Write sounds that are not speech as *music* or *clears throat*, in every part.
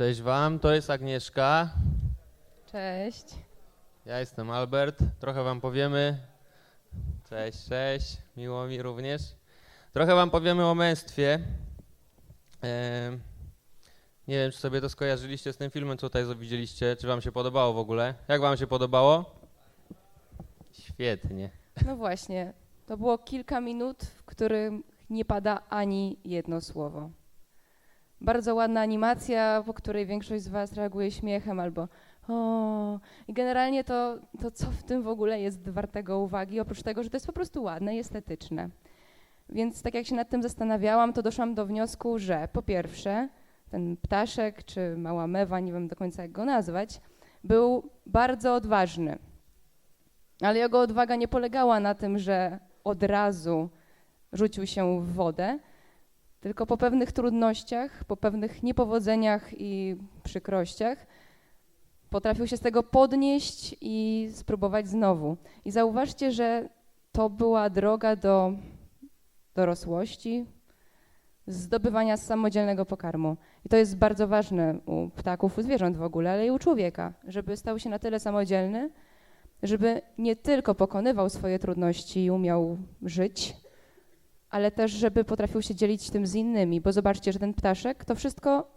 Cześć Wam, to jest Agnieszka. Cześć. Ja jestem Albert. Trochę Wam powiemy. Cześć, cześć. Miło mi również. Trochę Wam powiemy o męstwie. Nie wiem, czy sobie to skojarzyliście z tym filmem, co tutaj widzieliście. Czy Wam się podobało w ogóle? Jak Wam się podobało? Świetnie. No właśnie, to było kilka minut, w których nie pada ani jedno słowo. Bardzo ładna animacja, po której większość z Was reaguje śmiechem albo o. I generalnie to, to, co w tym w ogóle jest wartego uwagi, oprócz tego, że to jest po prostu ładne i estetyczne. Więc tak jak się nad tym zastanawiałam, to doszłam do wniosku, że po pierwsze, ten ptaszek czy mała mewa, nie wiem do końca jak go nazwać, był bardzo odważny. Ale jego odwaga nie polegała na tym, że od razu rzucił się w wodę, tylko po pewnych trudnościach, po pewnych niepowodzeniach i przykrościach potrafił się z tego podnieść i spróbować znowu. I zauważcie, że to była droga do dorosłości, zdobywania samodzielnego pokarmu. I to jest bardzo ważne u ptaków, u zwierząt w ogóle, ale i u człowieka, żeby stał się na tyle samodzielny, żeby nie tylko pokonywał swoje trudności i umiał żyć, ale też, żeby potrafił się dzielić tym z innymi, bo zobaczcie, że ten ptaszek to wszystko,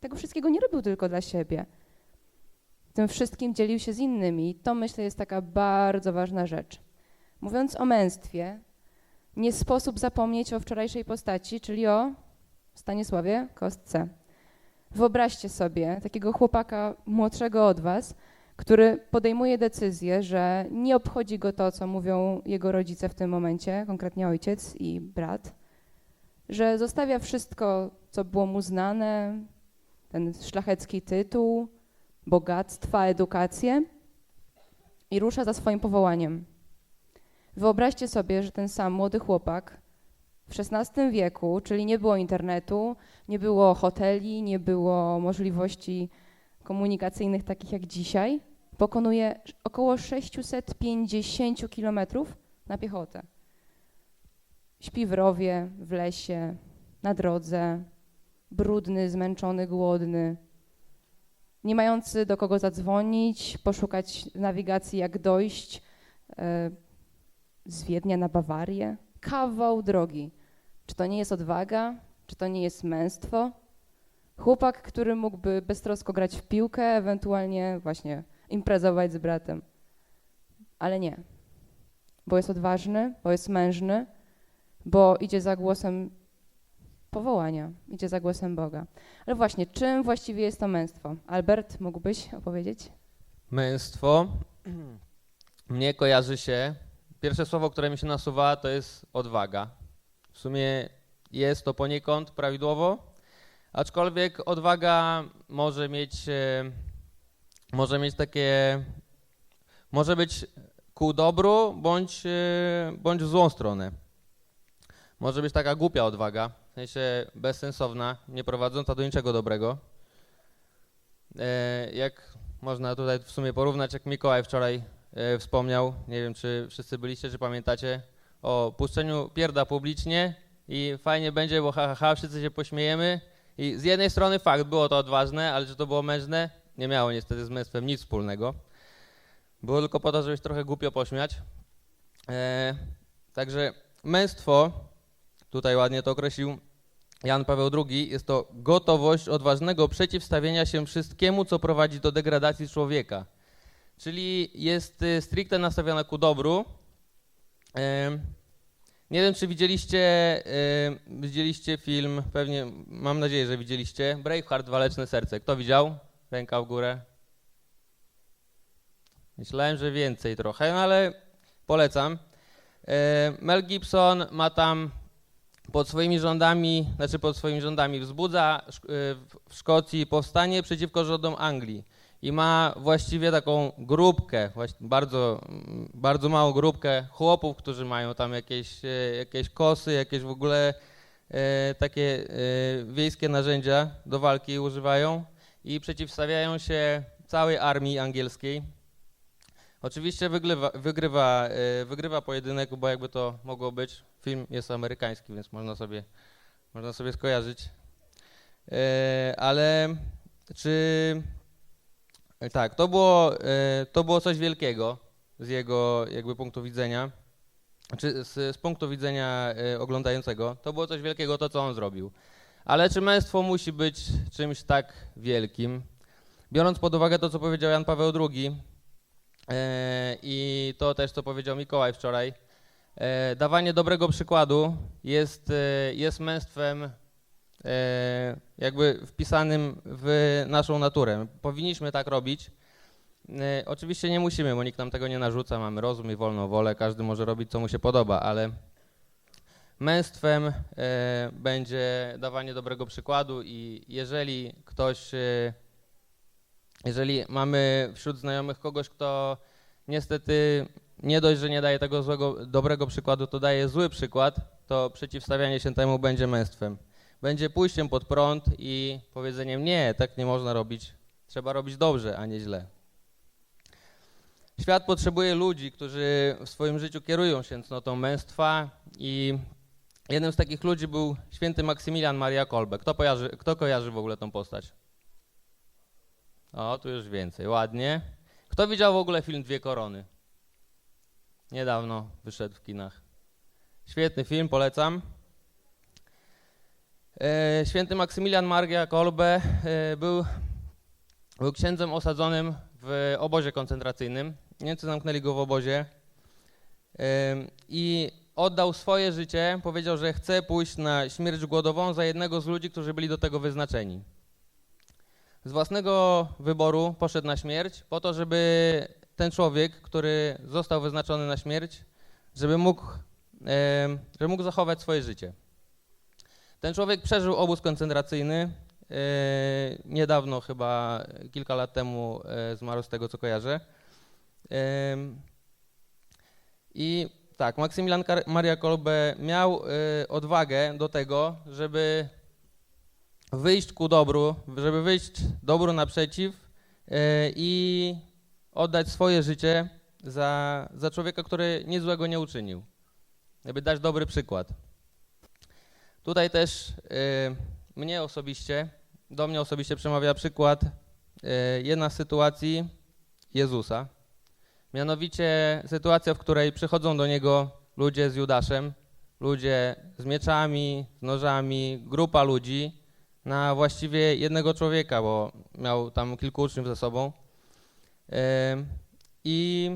tego wszystkiego nie robił tylko dla siebie. Tym wszystkim dzielił się z innymi i to myślę jest taka bardzo ważna rzecz. Mówiąc o męstwie, nie sposób zapomnieć o wczorajszej postaci, czyli o Stanisławie Kostce. Wyobraźcie sobie takiego chłopaka młodszego od was, który podejmuje decyzję, że nie obchodzi go to, co mówią jego rodzice w tym momencie, konkretnie ojciec i brat, że zostawia wszystko, co było mu znane, ten szlachecki tytuł, bogactwa, edukację i rusza za swoim powołaniem. Wyobraźcie sobie, że ten sam młody chłopak w XVI wieku, czyli nie było internetu, nie było hoteli, nie było możliwości komunikacyjnych takich jak dzisiaj, pokonuje około 650 kilometrów na piechotę. Śpi w rowie, w lesie, na drodze, brudny, zmęczony, głodny, nie mający do kogo zadzwonić, poszukać nawigacji, jak dojść e, z Wiednia na Bawarię. Kawał drogi. Czy to nie jest odwaga? Czy to nie jest męstwo? Chłopak, który mógłby beztrosko grać w piłkę, ewentualnie właśnie imprezować z bratem. Ale nie. Bo jest odważny, bo jest mężny, bo idzie za głosem powołania, idzie za głosem Boga. Ale właśnie, czym właściwie jest to męstwo? Albert, mógłbyś opowiedzieć? Męstwo *clears throat* mnie kojarzy się. Pierwsze słowo, które mi się nasuwa, to jest odwaga. W sumie jest to poniekąd prawidłowo, aczkolwiek odwaga może mieć, e, może mieć takie, może być ku dobru bądź, e, bądź w złą stronę. Może być taka głupia odwaga, w sensie bezsensowna, nie prowadząca do niczego dobrego. E, Jak można tutaj w sumie porównać, jak Mikołaj wczoraj wspomniał, nie wiem czy wszyscy byliście, czy pamiętacie, o puszczeniu pierda publicznie i fajnie będzie, bo ha, ha, ha, wszyscy się pośmiejemy. I z jednej strony fakt, było to odważne, ale czy to było mężne? Nie miało niestety z męstwem nic wspólnego. Było tylko po to, żeby się trochę głupio pośmiać. E, także męstwo, tutaj ładnie to określił Jan Paweł II, jest to gotowość odważnego przeciwstawienia się wszystkiemu, co prowadzi do degradacji człowieka. Czyli jest y, stricte nastawiona ku dobru. Em, Nie wiem, czy widzieliście, em, widzieliście film, pewnie, mam nadzieję, że widzieliście, Braveheart, Waleczne Serce. Kto widział? Ręka w górę. Myślałem, że więcej trochę, no ale polecam. E, Mel Gibson ma tam pod swoimi rządami, znaczy pod swoimi rządami wzbudza y, w Szkocji powstanie przeciwko rządom Anglii i ma właściwie taką grupkę, bardzo, bardzo małą grupkę chłopów, którzy mają tam jakieś, e, jakieś kosy, jakieś w ogóle e, takie e, wiejskie narzędzia do walki używają i przeciwstawiają się całej armii angielskiej. Oczywiście wygrywa, wygrywa, wygrywa pojedynek, bo jakby to mogło być. Film jest amerykański, więc można sobie, można sobie skojarzyć. Ale czy tak, to było, e, to było coś wielkiego z jego jakby punktu widzenia, czy z, z punktu widzenia e, oglądającego, to było coś wielkiego to, co on zrobił. Ale czy męstwo musi być czymś tak wielkim? Biorąc pod uwagę to, co powiedział Jan Paweł II e, i to też, co powiedział Mikołaj wczoraj, e, dawanie dobrego przykładu jest, e, jest męstwem e, jakby wpisanym w naszą naturę. Powinniśmy tak robić. E, Oczywiście nie musimy, bo nikt nam tego nie narzuca, mamy rozum i wolną wolę, każdy może robić, co mu się podoba, ale męstwem e, będzie dawanie dobrego przykładu i jeżeli ktoś, e, jeżeli mamy wśród znajomych kogoś, kto niestety nie dość, że nie daje tego złego, dobrego przykładu, to daje zły przykład, to przeciwstawianie się temu będzie męstwem. Będzie pójściem pod prąd i powiedzeniem nie, tak nie można robić, trzeba robić dobrze, a nie źle. Świat potrzebuje ludzi, którzy w swoim życiu kierują się cnotą męstwa i jednym z takich ludzi był święty Maksymilian Maria Kolbe. Kto kojarzy, kto kojarzy w ogóle tą postać? O, tu już więcej, ładnie. Kto widział w ogóle film Dwie Korony? Niedawno wyszedł w kinach. Świetny film, polecam. E, Święty Maksymilian Maria Kolbe e, był, był księdzem osadzonym w obozie koncentracyjnym. Niemcy zamknęli go w obozie Ym, i oddał swoje życie, powiedział, że chce pójść na śmierć głodową za jednego z ludzi, którzy byli do tego wyznaczeni. Z własnego wyboru poszedł na śmierć po to, żeby ten człowiek, który został wyznaczony na śmierć, żeby mógł, żeby mógł zachować swoje życie. Ten człowiek przeżył obóz koncentracyjny. Yy, niedawno, chyba kilka lat temu, yy, zmarł z tego, co kojarzę. Ym, I tak, Maksymilian Maria Kolbe miał odwagę do tego, żeby wyjść ku dobru, żeby wyjść dobru naprzeciw i oddać swoje życie za, za człowieka, który nic złego nie uczynił. Żeby dać dobry przykład. Tutaj też y, mnie osobiście, do mnie osobiście przemawia przykład y, jedna z sytuacji Jezusa. Mianowicie sytuacja, w której przychodzą do niego ludzie z Judaszem, ludzie z mieczami, z nożami, grupa ludzi na właściwie jednego człowieka, bo miał tam kilku uczniów ze sobą. Ym, I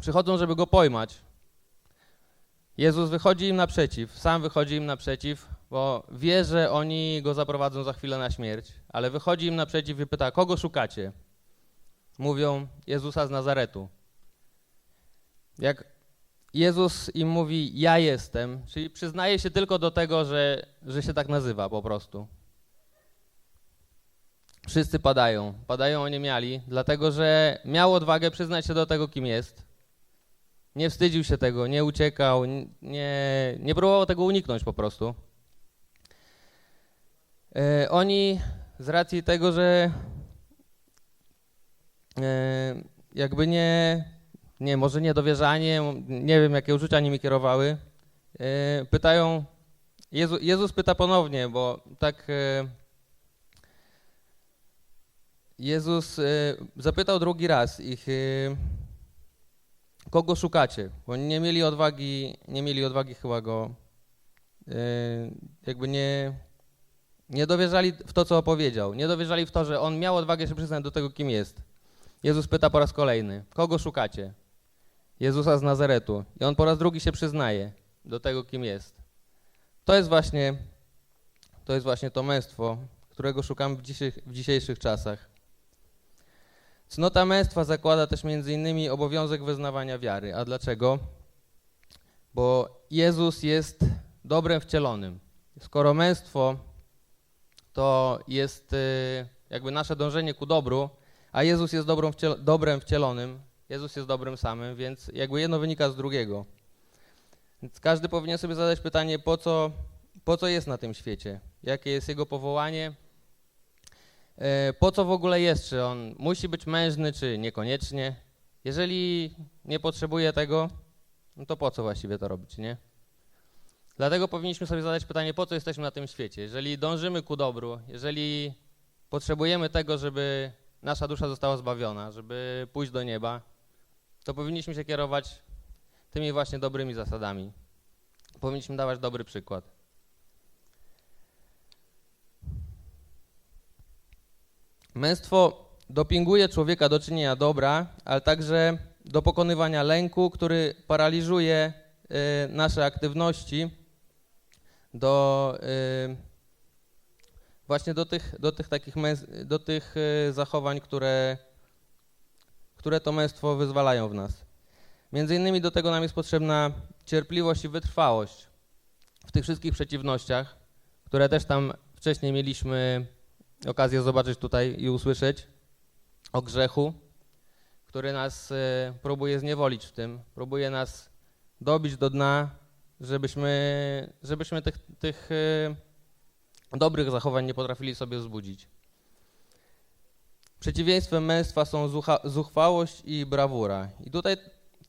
przychodzą, żeby go pojmać. Jezus wychodzi im naprzeciw, sam wychodzi im naprzeciw, bo wie, że oni go zaprowadzą za chwilę na śmierć, ale wychodzi im naprzeciw i pyta, kogo szukacie? mówią Jezusa z Nazaretu. Jak Jezus im mówi, ja jestem, czyli przyznaje się tylko do tego, że, że się tak nazywa po prostu. Wszyscy padają, padają oniemiali, dlatego że miał odwagę przyznać się do tego, kim jest. Nie wstydził się tego, nie uciekał, nie, nie próbował tego uniknąć po prostu. E, oni z racji tego, że e, jakby nie, nie, może niedowierzanie, nie wiem jakie uczucia nimi kierowały, e, pytają, Jezu, Jezus pyta ponownie, bo tak Jezus zapytał drugi raz ich, kogo szukacie, bo nie mieli odwagi, nie mieli odwagi chyba go, e, jakby nie, nie dowierzali w to, co opowiedział, nie dowierzali w to, że on miał odwagę się przyznać do tego, kim jest. Jezus pyta po raz kolejny, kogo szukacie? Jezusa z Nazaretu. I on po raz drugi się przyznaje do tego, kim jest. To jest właśnie to, jest właśnie to męstwo, którego szukamy w, w dzisiejszych czasach. Cnota męstwa zakłada też między innymi obowiązek wyznawania wiary. A dlaczego? Bo Jezus jest dobrem wcielonym. Skoro męstwo to jest y, jakby nasze dążenie ku dobru, a Jezus jest wciel dobrem wcielonym, Jezus jest dobrym samym, więc jakby jedno wynika z drugiego. Więc każdy powinien sobie zadać pytanie, po co, po co jest na tym świecie, jakie jest jego powołanie, po co w ogóle jest, czy on musi być mężny, czy niekoniecznie. Jeżeli nie potrzebuje tego, no to po co właściwie to robić, nie? Dlatego powinniśmy sobie zadać pytanie, po co jesteśmy na tym świecie. Jeżeli dążymy ku dobru, jeżeli potrzebujemy tego, żeby nasza dusza została zbawiona, żeby pójść do nieba, to powinniśmy się kierować tymi właśnie dobrymi zasadami. Powinniśmy dawać dobry przykład. Męstwo dopinguje człowieka do czynienia dobra, ale także do pokonywania lęku, który paraliżuje y, nasze aktywności, do y, właśnie do tych, do tych takich do tych y, zachowań, które, które to męstwo wyzwalają w nas. Między innymi do tego nam jest potrzebna cierpliwość i wytrwałość w tych wszystkich przeciwnościach, które też tam wcześniej mieliśmy okazję zobaczyć tutaj i usłyszeć o grzechu, który nas y, próbuje zniewolić w tym, próbuje nas dobić do dna, żebyśmy, żebyśmy tych, tych y, dobrych zachowań nie potrafili sobie wzbudzić. Przeciwieństwem męstwa są zuchwałość i brawura. I tutaj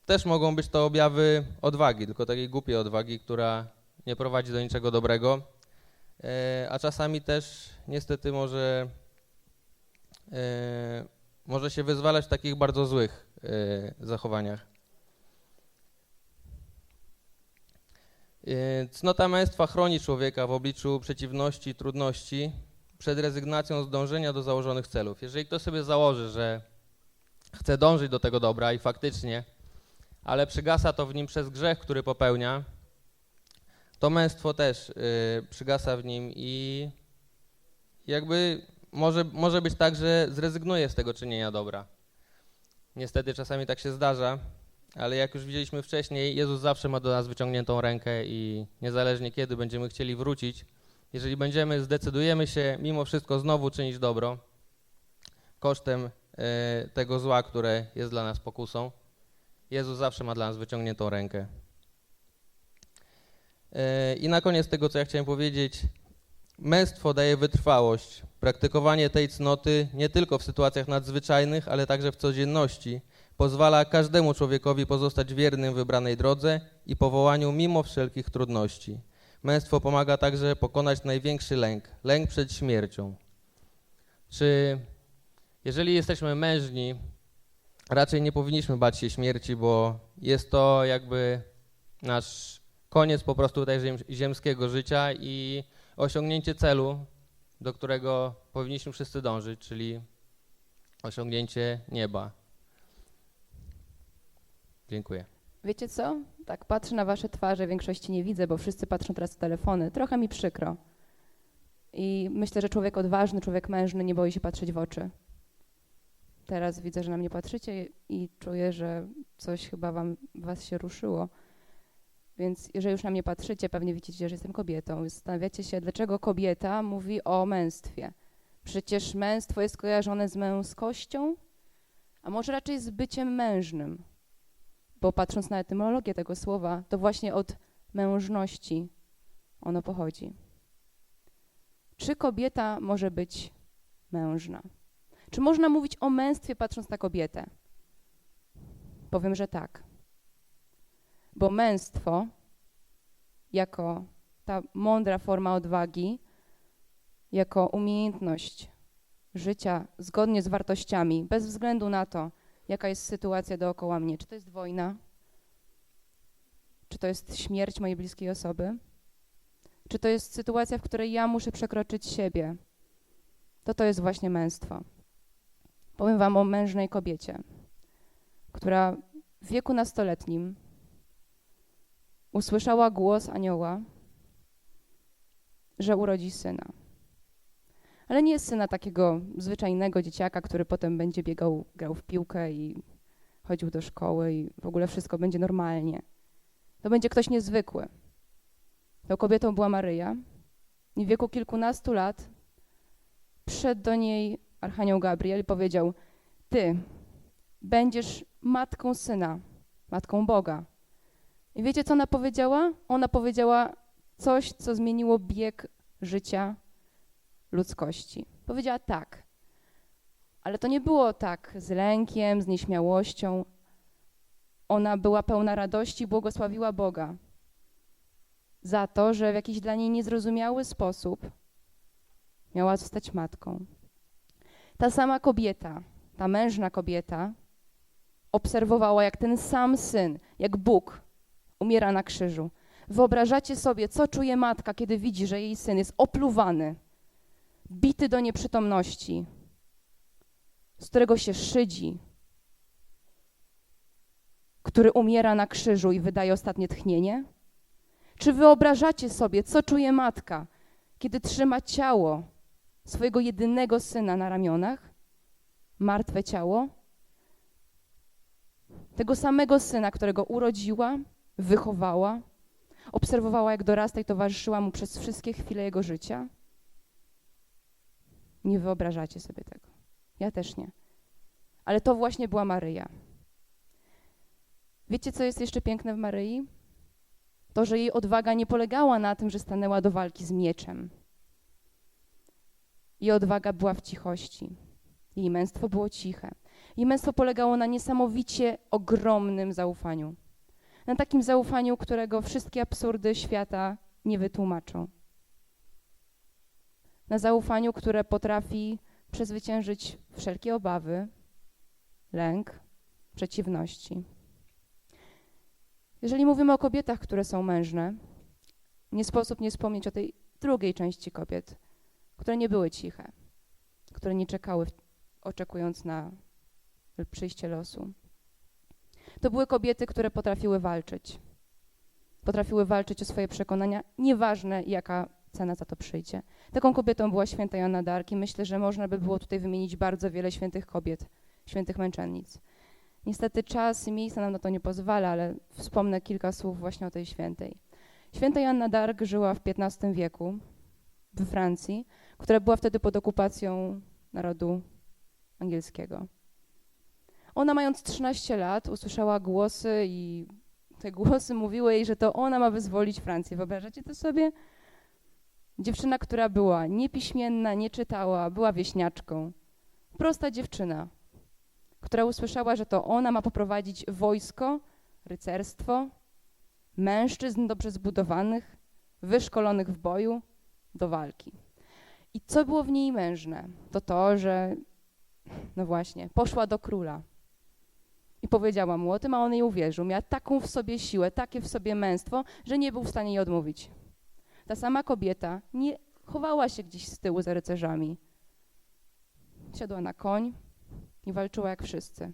też mogą być to objawy odwagi, tylko takiej głupiej odwagi, która nie prowadzi do niczego dobrego, e, a czasami też niestety może, e, może się wyzwalać w takich bardzo złych e, zachowaniach. E, Cnota męstwa chroni człowieka w obliczu przeciwności trudności przed rezygnacją z dążenia do założonych celów. Jeżeli ktoś sobie założy, że chce dążyć do tego dobra i faktycznie, ale przygasa to w nim przez grzech, który popełnia, to męstwo też y, przygasa w nim i jakby może, może być tak, że zrezygnuje z tego czynienia dobra. Niestety czasami tak się zdarza, ale jak już widzieliśmy wcześniej, Jezus zawsze ma do nas wyciągniętą rękę i niezależnie kiedy będziemy chcieli wrócić, jeżeli będziemy, zdecydujemy się mimo wszystko znowu czynić dobro kosztem e, tego zła, które jest dla nas pokusą, Jezus zawsze ma dla nas wyciągniętą rękę. E, I na koniec tego, co ja chciałem powiedzieć, męstwo daje wytrwałość. Praktykowanie tej cnoty nie tylko w sytuacjach nadzwyczajnych, ale także w codzienności pozwala każdemu człowiekowi pozostać wiernym wybranej drodze i powołaniu mimo wszelkich trudności. Męstwo pomaga także pokonać największy lęk, lęk przed śmiercią. Czy jeżeli jesteśmy mężni, raczej nie powinniśmy bać się śmierci, bo jest to jakby nasz koniec po prostu tutaj ziem- ziemskiego życia i osiągnięcie celu, do którego powinniśmy wszyscy dążyć, czyli osiągnięcie nieba. Dziękuję. Wiecie co? Tak patrzę na wasze twarze, większości nie widzę, bo wszyscy patrzą teraz w telefony. Trochę mi przykro. I myślę, że człowiek odważny, człowiek mężny nie boi się patrzeć w oczy. Teraz widzę, że na mnie patrzycie i czuję, że coś chyba wam, was się ruszyło. Więc jeżeli już na mnie patrzycie, pewnie widzicie, że jestem kobietą. Zastanawiacie się, dlaczego kobieta mówi o męstwie. Przecież męstwo jest kojarzone z męskością, a może raczej z byciem mężnym bo patrząc na etymologię tego słowa, to właśnie od mężności ono pochodzi. Czy kobieta może być mężna? Czy można mówić o męstwie patrząc na kobietę? Powiem, że tak. Bo męstwo, jako ta mądra forma odwagi, jako umiejętność życia zgodnie z wartościami, bez względu na to, jaka jest sytuacja dookoła mnie. Czy to jest wojna? Czy to jest śmierć mojej bliskiej osoby? Czy to jest sytuacja, w której ja muszę przekroczyć siebie? To to jest właśnie męstwo. Powiem wam o mężnej kobiecie, która w wieku nastoletnim usłyszała głos anioła, że urodzi syna. Ale nie syna takiego zwyczajnego dzieciaka, który potem będzie biegał, grał w piłkę i chodził do szkoły i w ogóle wszystko będzie normalnie. To będzie ktoś niezwykły. Tą kobietą była Maryja i w wieku kilkunastu lat przyszedł do niej Archanioł Gabriel i powiedział: Ty będziesz matką syna, matką Boga. I wiecie, co ona powiedziała? Ona powiedziała coś, co zmieniło bieg życia ludzkości. Powiedziała tak. Ale to nie było tak z lękiem, z nieśmiałością. Ona była pełna radości, błogosławiła Boga za to, że w jakiś dla niej niezrozumiały sposób miała zostać matką. Ta sama kobieta, ta mężna kobieta, obserwowała, jak ten sam syn, jak Bóg, umiera na krzyżu. Wyobrażacie sobie, co czuje matka, kiedy widzi, że jej syn jest opluwany, bity do nieprzytomności, z którego się szydzi, który umiera na krzyżu i wydaje ostatnie tchnienie? Czy wyobrażacie sobie, co czuje matka, kiedy trzyma ciało swojego jedynego syna na ramionach? Martwe ciało? Tego samego syna, którego urodziła, wychowała, obserwowała, jak dorasta i towarzyszyła mu przez wszystkie chwile jego życia? Nie wyobrażacie sobie tego. Ja też nie. Ale to właśnie była Maryja. Wiecie, co jest jeszcze piękne w Maryi? To, że jej odwaga nie polegała na tym, że stanęła do walki z mieczem. Jej odwaga była w cichości. Jej męstwo było ciche. Jej męstwo polegało na niesamowicie ogromnym zaufaniu. Na takim zaufaniu, którego wszystkie absurdy świata nie wytłumaczą. Na zaufaniu, które potrafi przezwyciężyć wszelkie obawy, lęk, przeciwności. Jeżeli mówimy o kobietach, które są mężne, nie sposób nie wspomnieć o tej drugiej części kobiet, które nie były ciche, które nie czekały, oczekując na przyjście losu. To były kobiety, które potrafiły walczyć. Potrafiły walczyć o swoje przekonania, nieważne jaka cena za to przyjdzie. Taką kobietą była święta Joanna Dark myślę, że można by było tutaj wymienić bardzo wiele świętych kobiet, świętych męczennic. Niestety czas i miejsce nam na to nie pozwala, ale wspomnę kilka słów właśnie o tej świętej. Święta Joanna d'Arc żyła w XV wieku we Francji, która była wtedy pod okupacją narodu angielskiego. Ona mając 13 lat usłyszała głosy i te głosy mówiły jej, że to ona ma wyzwolić Francję. Wyobrażacie to sobie? Dziewczyna, która była niepiśmienna, nie czytała, była wieśniaczką. Prosta dziewczyna, która usłyszała, że to ona ma poprowadzić wojsko, rycerstwo, mężczyzn dobrze zbudowanych, wyszkolonych w boju do walki. I co było w niej mężne? To to, że, no właśnie, poszła do króla powiedziała mu o tym, a on jej uwierzył. Miała taką w sobie siłę, takie w sobie męstwo, że nie był w stanie jej odmówić. Ta sama kobieta nie chowała się gdzieś z tyłu za rycerzami. Siadła na koń, i walczyła jak wszyscy.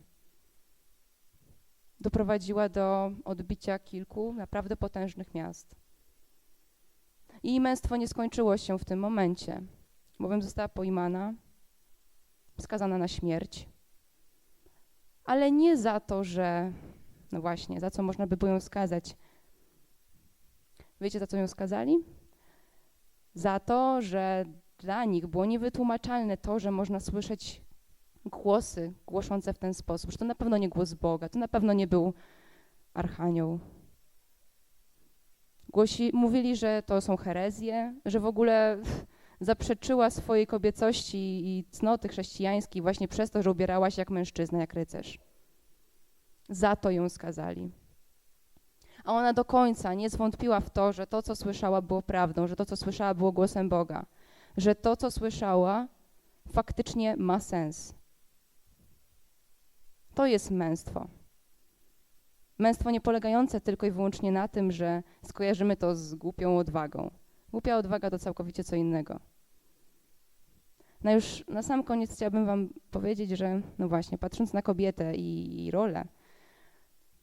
Doprowadziła do odbicia kilku naprawdę potężnych miast. Jej męstwo nie skończyło się w tym momencie, bowiem została pojmana, skazana na śmierć. Ale nie za to, że, no właśnie, za co można by było ją skazać. Wiecie, za co ją skazali? Za to, że dla nich było niewytłumaczalne to, że można słyszeć głosy głoszące w ten sposób, że to na pewno nie głos Boga, to na pewno nie był archanioł. Głosi, mówili, że to są herezje, że w ogóle zaprzeczyła swojej kobiecości i cnoty chrześcijańskiej właśnie przez to, że ubierała się jak mężczyzna, jak rycerz. Za to ją skazali. A ona do końca nie zwątpiła w to, że to, co słyszała, było prawdą, że to, co słyszała, było głosem Boga, że to, co słyszała, faktycznie ma sens. To jest męstwo. Męstwo nie polegające tylko i wyłącznie na tym, że skojarzymy to z głupią odwagą. Głupia odwaga to całkowicie co innego. No już na sam koniec chciałabym Wam powiedzieć, że no właśnie, patrząc na kobietę i, i rolę,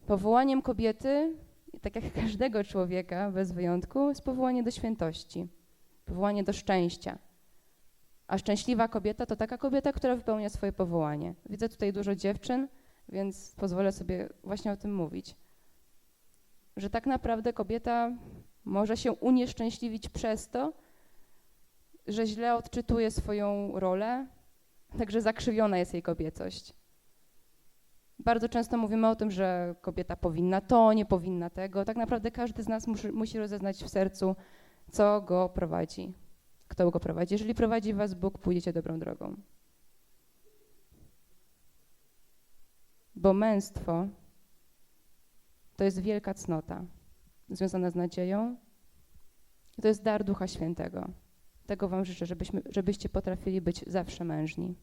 powołaniem kobiety, tak jak *laughs* każdego człowieka bez wyjątku, jest powołanie do świętości, powołanie do szczęścia. A szczęśliwa kobieta to taka kobieta, która wypełnia swoje powołanie. Widzę tutaj dużo dziewczyn, więc pozwolę sobie właśnie o tym mówić. Że tak naprawdę kobieta może się unieszczęśliwić przez to, że źle odczytuje swoją rolę, także zakrzywiona jest jej kobiecość. Bardzo często mówimy o tym, że kobieta powinna to, nie powinna tego. Tak naprawdę każdy z nas musi, musi rozeznać w sercu, co go prowadzi, kto go prowadzi. Jeżeli prowadzi was Bóg, pójdziecie dobrą drogą. Bo męstwo to jest wielka cnota związana z nadzieją to jest dar Ducha Świętego. Tego Wam życzę, żebyśmy, żebyście potrafili być zawsze mężni.